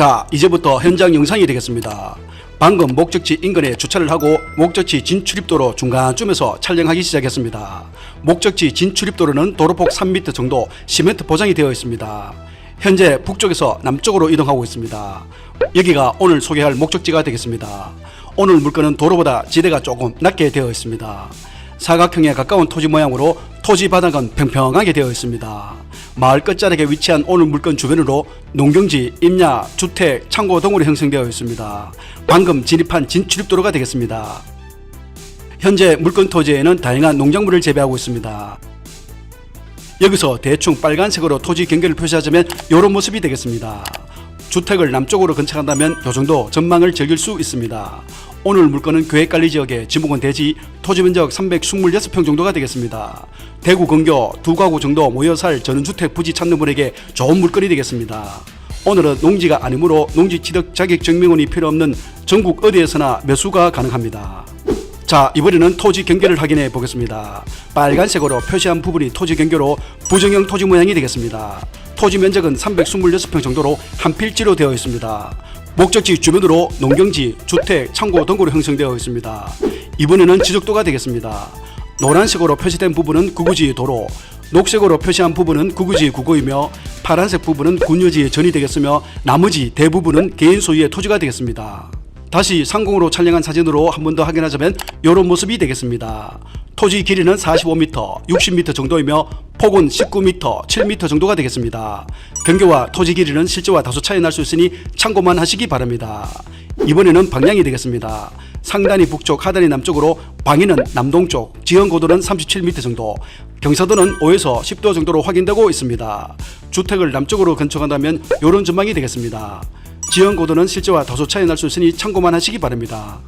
자, 이제부터 현장 영상이 되겠습니다. 방금 목적지 인근에 주차를 하고 목적지 진출입도로 중간쯤에서 촬영하기 시작했습니다. 목적지 진출입도로는 도로폭 3m 정도 시멘트 보장이 되어 있습니다. 현재 북쪽에서 남쪽으로 이동하고 있습니다. 여기가 오늘 소개할 목적지가 되겠습니다. 오늘 물건은 도로보다 지대가 조금 낮게 되어 있습니다. 사각형에 가까운 토지 모양으로 토지 바닥은 평평하게 되어 있습니다. 마을 끝자락에 위치한 오늘 물건 주변으로 농경지, 임야, 주택, 창고 등으로 형성되어 있습니다. 방금 진입한 진출입도로가 되겠습니다. 현재 물건 토지에는 다양한 농작물을 재배하고 있습니다. 여기서 대충 빨간색으로 토지 경계를 표시하자면 이런 모습이 되겠습니다. 주택을 남쪽으로 건축한다면 이 정도 전망을 즐길 수 있습니다. 오늘 물건은 계획관리 지역의 지목은 대지 토지 면적 326평 정도가 되겠습니다. 대구 근교 두 가구 정도 모여 살 전원주택 부지 찾는 분에게 좋은 물건이 되겠습니다. 오늘은 농지가 아니므로 농지 취득 자격 증명원이 필요 없는 전국 어디에서나 매수가 가능합니다. 자 이번에는 토지 경계를 확인해 보겠습니다. 빨간색으로 표시한 부분이 토지 경계로 부정형 토지 모양이 되겠습니다. 토지 면적은 326평 정도로 한 필지로 되어 있습니다. 목적지 주변으로 농경지, 주택, 창고 등으로 형성되어 있습니다. 이번에는 지적도가 되겠습니다. 노란색으로 표시된 부분은 구구지 도로, 녹색으로 표시한 부분은 구구지 구고이며 파란색 부분은 군유지 전이 되겠으며 나머지 대부분은 개인 소유의 토지가 되겠습니다. 다시 상공으로 촬영한 사진으로 한 번 더 확인하자면 이런 모습이 되겠습니다. 토지 길이는 45m, 60m 정도이며 폭은 19m, 7m 정도가 되겠습니다. 경계와 토지 길이는 실제와 다소 차이 날 수 있으니 참고만 하시기 바랍니다. 이번에는 방향이 되겠습니다. 상단이 북쪽, 하단이 남쪽으로 방위는 남동쪽, 지형 고도는 37m 정도, 경사도는 5에서 10도 정도로 확인되고 있습니다. 주택을 남쪽으로 건축한다면 이런 전망이 되겠습니다. 지형 고도는 실제와 다소 차이 날 수 있으니 참고만 하시기 바랍니다.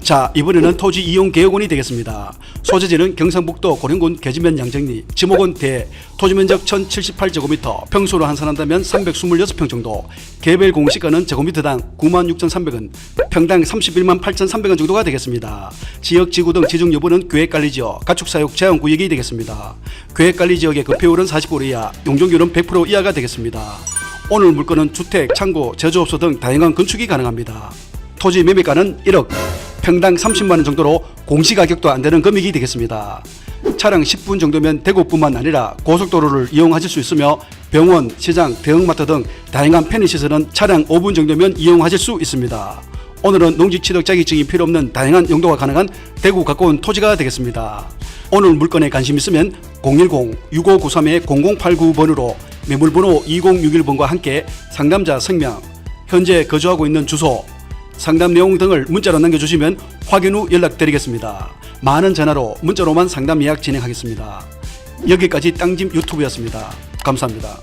자 이번에는 토지 이용 개혁원이 되겠습니다. 소재지는 경상북도 고령군 계지면 양정리, 지목원 대, 토지 면적 1078제곱미터, 평수로 환산한다면 326평 정도, 개별 공시가는 제곱미터당 96,300원, 평당 31만 8,300원 정도가 되겠습니다. 지역 지구 등 지정 여부는 계획관리 지역, 가축사육 제한 구역이 되겠습니다. 계획관리 지역의 급회율은 40% 이하, 용적률은 100% 이하가 되겠습니다. 오늘 물건은 주택, 창고, 제조업소 등 다양한 건축이 가능합니다. 토지 매매가는 1억, 평당 30만 원 정도로 공시가격도 안 되는 금액이 되겠습니다. 차량 10분 정도면 대구뿐만 아니라 고속도로를 이용하실 수 있으며 병원, 시장, 대형마트 등 다양한 편의시설은 차량 5분 정도면 이용하실 수 있습니다. 오늘은 농지취득 자격증이 필요 없는 다양한 용도가 가능한 대구 가까운 토지가 되겠습니다. 오늘 물건에 관심 있으면 010-6593-0089번으로 매물번호 2061번과 함께 상담자 성명, 현재 거주하고 있는 주소, 상담 내용 등을 문자로 남겨주시면 확인 후 연락드리겠습니다. 많은 전화로 문자로만 상담 예약 진행하겠습니다. 여기까지 땅집 유튜브였습니다. 감사합니다.